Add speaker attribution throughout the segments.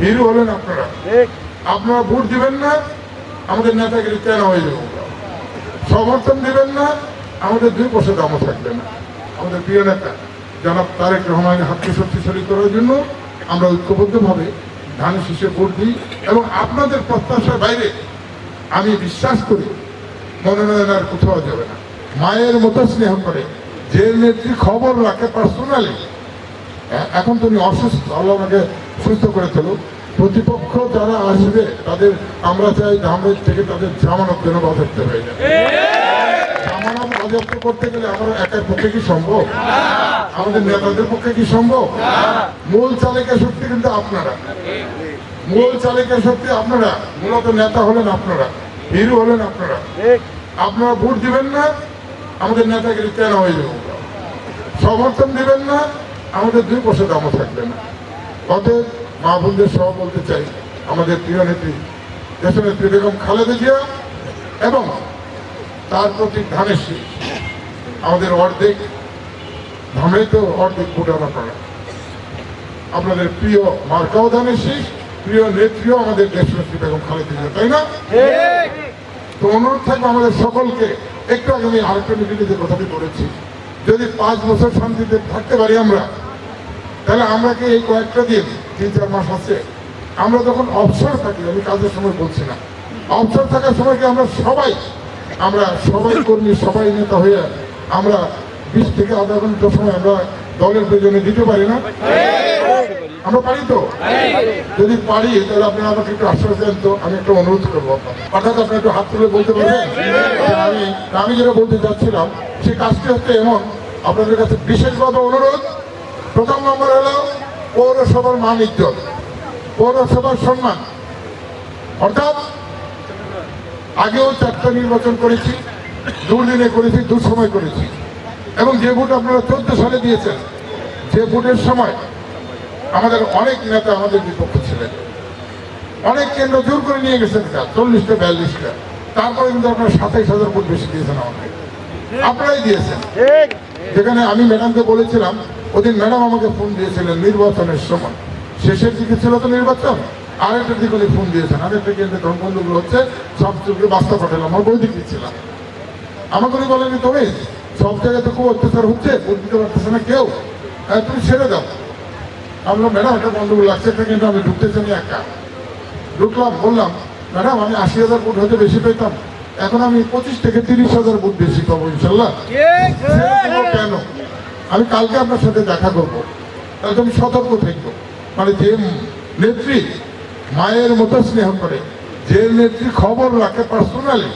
Speaker 1: Hero হলেন আপনারা। আপনারা ভোট দিবেন না আমাদের নেতাগিরি কেন হয়ে যাব? সমর্থন দিবেন না আমাদের দুই পয়সা দামও থাকবে না। আমাদের প্রিয় নেতা জনাব তারেক রহমানের হাতকে শক্তিশালী করার জন্য আমরা ঐক্যবদ্ধভাবে ধান শীষে ভোট দিই এবং আপনাদের প্রত্যাশার বাইরে আমি বিশ্বাস করি মনোনয়ন আর কোথাও যাবে না। মায়ের মতো স্নেহ করে যে নেত্রী খবর রাখে পার্সোনালি এখন তুমি অসুস্থ, আল্লাহ আমাকে সুস্থ করে তোলো প্রতিপক্ষ যারা আসবে, তাদের আমরা চাই ধামের থেকে তাদের জামানত যেন বাজেপ্ত হয়ে যায় জামানত বাজেপ্ত করতে গেলে আমরা একার পক্ষে কি সম্ভব? আমাদের নেতাদের পক্ষে কি সম্ভব? মূল চালিকা শক্তি কিন্তু আপনারা। মূল চালিকা শক্তি আপনারা। মূলত নেতা হলেন আপনারা, হিরো হলেন আপনারা। আপনারা ভোট দিবেন না, আমাদের নেতাগিরি কেন হয়ে যাব। সমর্থন দিবেন না আমাদের দুই পয়সা দামও থাকবে না। অতএব মা বোনদের সহ বলতে চাই আমাদের প্রিয় নেত্রী দেশনেত্রী বেগম খালেদা জিয়া এবং তার প্রতি ধানের শীষ। আমাদের অর্ধেক ধামে তো অর্ধেক ভোটার আপনারা আপনাদের প্রিয় মার্কাও ধানের শীষ প্রিয় নেত্রীও আমাদের দেশনেত্রী বেগম খালেদা জিয়া তাই না? তো অনুরোধ থাকবে আমাদের সকলকে একটু আগে আমি আরেকটা মিটিংয়ে যে কথাটি বলেছি যদি পাঁচ বছর শান্তিতে থাকতে পারি আমরা তাহলে আমরা কি এই কয়েকটা দিন, তিন চার মাস আছে, আমরা যখন অবসর থাকি, আমি কাজের সময় বলছি না, অবসর থাকার সময় কি আমরা সবাই আমরা সবাই কর্মী, সবাই নেতা হয়ে আমরা বিশ থেকে আধা ঘণ্টা সময় আমরা দলের প্রয়োজনে দিতে পারি না? আমরা পারি তো? যদি পারি, তাহলে আপনি আমাকে একটু আশ্বাস দেন তো, আমি একটা অনুরোধ করব। অর্থাৎ আপনি একটু হাত তুলে বলতে পারবেন? আমি আমি যেটা বলতে চাচ্ছিলাম সেই কাজটি হচ্ছে এমন, আপনাদের কাছে বিশেষভাবে অনুরোধ প্রথম নম্বর হলো পৌরসভার মান ইজ্জত পৌরসভার সম্মান। অর্থাৎ আগেও চারটা নির্বাচন করেছি দুর্দিনে করেছি দুঃসময় করেছি। এবং যে ভোট আপনারা চোদ্দ সালে দিয়েছেন যে ভোটের সময় আমাদের অনেক নেতা আমাদের বিপক্ষে ছিলেন। অনেক কেন্দ্র জোর করে নিয়ে গেছেন কাজ চল্লিশটা বিয়াল্লিশটা। তারপরে কিন্তু আপনারা সাতাইশ হাজার ভোট বেশি দিয়েছেন আমাকে। আপনারাই দিয়েছেন। যেখানে আমি ম্যাডামকে বলেছিলাম ওদিন ম্যাডাম আমাকে ফোন দিয়েছিলেন নির্বাচনের সময়। শেষের দিকে ছিল তো নির্বাচন আরেকটা দিকে উনি ফোন দিয়েছেন আরেকটা কেন্দ্রে তখন বন্ধুগুলো হচ্ছে সব চোখে বাস্তা পাঠালাম আমার বই দিচ্ছিলাম আমাকে উনি বলেনি তুমি সব জায়গায় তো খুব অত্যাচার হচ্ছে ভোট দিতে পারতেছে না কেউ। হ্যাঁ তুমি ছেড়ে দাও। আমরা ম্যাডাম একটা গন্ডগোল লাগছে একটা কিন্তু আমি ঢুকতে চাই একা। ঢুকলাম বললাম ম্যাডাম আমি আশি হাজার ভোট হয়তো বেশি পেতাম। এখন আমি পঁচিশ থেকে তিরিশ হাজার ভোট বেশি পাবো ইনশাল্লাহ। কেন? আমি কালকে আপনার সাথে দেখা করব। তাহলে সতর্ক থাকব মানে যে নেত্রী মায়ের মতো স্নেহ করে, যে নেত্রী খবর রাখে পার্সোনালি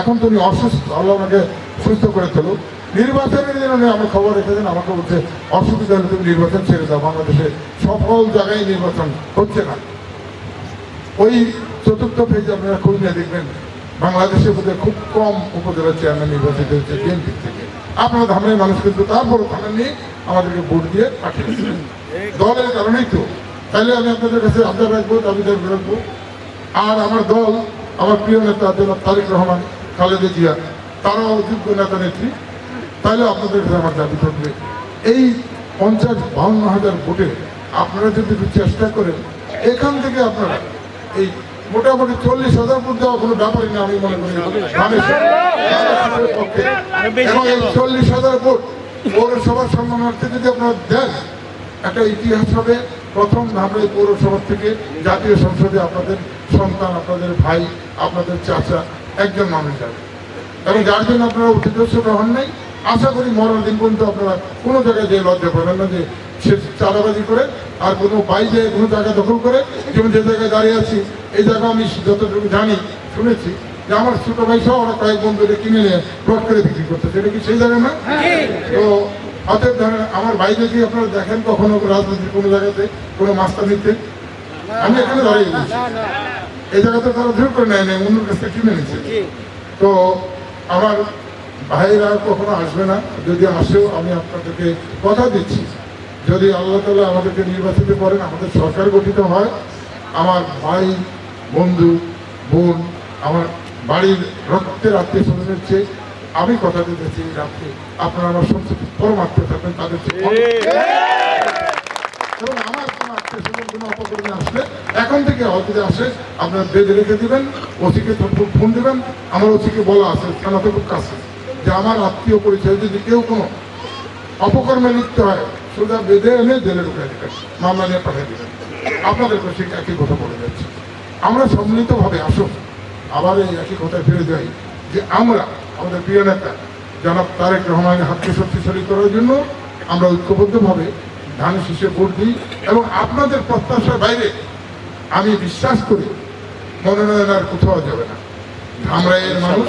Speaker 1: এখন তুমি অসুস্থ, আল্লাহ আমাকে সুস্থ করে তোলো নির্বাচনের জন্য আমার খবর রেখেছেন, আমাকে বলছে, অসুবিধা হলে তুমি নির্বাচন ছেড়ে দাও, বাংলাদেশে সকল জায়গায় নির্বাচন হচ্ছে না। ওই চতুর্থ পেজ আপনারা খোঁজ দেখবেন বাংলাদেশের মধ্যে খুব কম উপজেলা চেয়ারম্যান নির্বাচিত হচ্ছে বিএনপি থেকে। আপনারা ধামের মানুষ কিন্তু তারপরও থামেন নিয়ে আমাদেরকে ভোট দিয়ে পাঠিয়েছিলেন দলের কারণেই তো। তাহলে আমি আপনাদের কাছে আবদার রাখব, দাবিদার রাখব। আর আমার দল, আমার প্রিয় নেতা জনাব তারেক রহমান, খালেদা জিয়া, তারাও যোগ্য নেতা নেত্রী। তাহলে আপনাদের কাছে আমার দাবি থাকবে, এই পঞ্চাশ বাউন্ন হাজার ভোটে আপনারা যদি চেষ্টা করেন, এখান থেকে আপনারা এই মোটামুটি চল্লিশ হাজার ভোট দেওয়া কোনো ব্যাপারই না, আমি মনে করি। এই চল্লিশ হাজার ভোট পৌরসভার সম্মানার্থে যদি আপনারা দেন, একটা ইতিহাস হবে। প্রথম ধাপে পৌরসভা থেকে জাতীয় সংসদে আপনাদের সন্তান, আপনাদের ভাই, আপনাদের চাচা, একজন মানুষ যাবে। এবং যার জন্য আপনারা অতিদস্যত হন নাই। আশা করি মরার দিন পর্যন্ত আপনারা কোনো জায়গায় যে লজ্জা করেন না যে সে চাঁদাবাজি করে আর কোনো বাইরে কোনো জায়গা দখল করে যেমন যে জায়গায় দাঁড়িয়ে আছি এই জায়গা আমি যতটুকু জানি শুনেছি যে আমার ছোট ভাই সহ ওরা কয়েক বন্ধু এটা কিনে নিয়ে প্লট করে বিক্রি করতেছে। এটা কি সেই জায়গা না? তো অতএব ধরেন আমার ভাই যদি আপনারা দেখেন কখনো রাজনীতির কোনো জায়গাতে কোনো মাস্টার নিতে আমি এখানে দাঁড়িয়ে গেছি। এই জায়গাতে তারা জোর করে নেয় নেয় অন্যের কাছ থেকে কিনে নিচ্ছে তো আমার ভাইরা কখনো আসবে না। যদি আসেও আমি আপনাদেরকে কথা দিচ্ছি। যদি আল্লাহ তালা আমাদেরকে নির্বাচিত করেন আমাদের সরকার গঠিত হয় আমার ভাই বন্ধু বোন আমার বাড়ির রক্তের আত্মীয় স্বজনের চেয়ে আমি কথা দিতেছি এই রাত্রে আপনারা আমার সবচেয়ে পরমাত্মা থাকবেন তাদের এবং আমার কোনো আত্মীয় স্বজন কোনো অপকর্মে আসলে এখন থেকে যে আসে আপনার বেঁধে রেখে দিবেন ওসিকে ফোন দিবেন আমার ওসিকে বলা আছে থানাতে খুব কাছে যে আমার আত্মীয় পরিচয় যদি কেউ কোনো অপকর্মে লিপ্ত হয় সোজা বেঁধে এনে জেলে ঢুকে দেবেন মামলা নিয়ে পাঠিয়ে দেবেন আপনাদেরকে সে একই কথা বলে যাচ্ছে। আমরা সম্মিলিতভাবে আসুন। আবার এই একই কথায় ফিরে যাই যে আমরা, আমাদের প্রিয় নেতা, জনাব তারেক রহমানের হাতকে শক্তিশালী করার জন্য আমরা ঐক্যবদ্ধভাবে ধান শীষে ভোট দিই এবং আপনাদের প্রত্যাশার বাইরে আমি বিশ্বাস করি মনোনয়ন আর কোথাও যাবে না। ধামরাইয়ের মানুষ,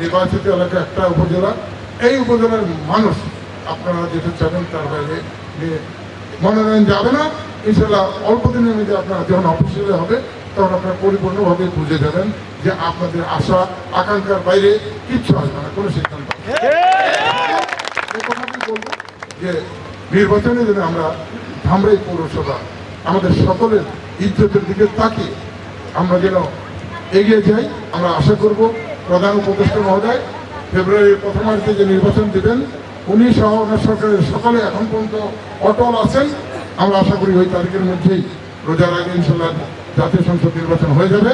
Speaker 1: নির্বাচিত এলাকা একটা উপজেলা, এই উপজেলার মানুষ আপনারা যেটা চাবেন তার বাইরে নিয়ে মনোনয়ন যাবে না। ইনশাল্লাহ অল্প দিনের মধ্যে আপনারা যখন অফিসিয়ালে হবে তখন আপনারা পরিপূর্ণভাবে বুঝে যাবেন যে আপনাদের আশা আকাঙ্ক্ষার বাইরে কিচ্ছু আসবে না কোনো সিদ্ধান্ত কথাটি বলব যে নির্বাচনে যেন আমরা ধামরাই পৌরসভা আমাদের সকলের ইজ্জতের দিকে তাকিয়ে আমরা যেন এগিয়ে যাই আমরা আশা করব প্রধান উপদেষ্টা মহোদয় ফেব্রুয়ারির প্রথমার্ধে যে নির্বাচন দেবেন উনি সহ ওনার সরকারের সকলে এখন পর্যন্ত অটল আছেন। আমরা আশা করি ওই তারিখের মধ্যেই রোজার আগে ইনশাল্লাহ জাতীয় সংসদ নির্বাচন হয়ে যাবে।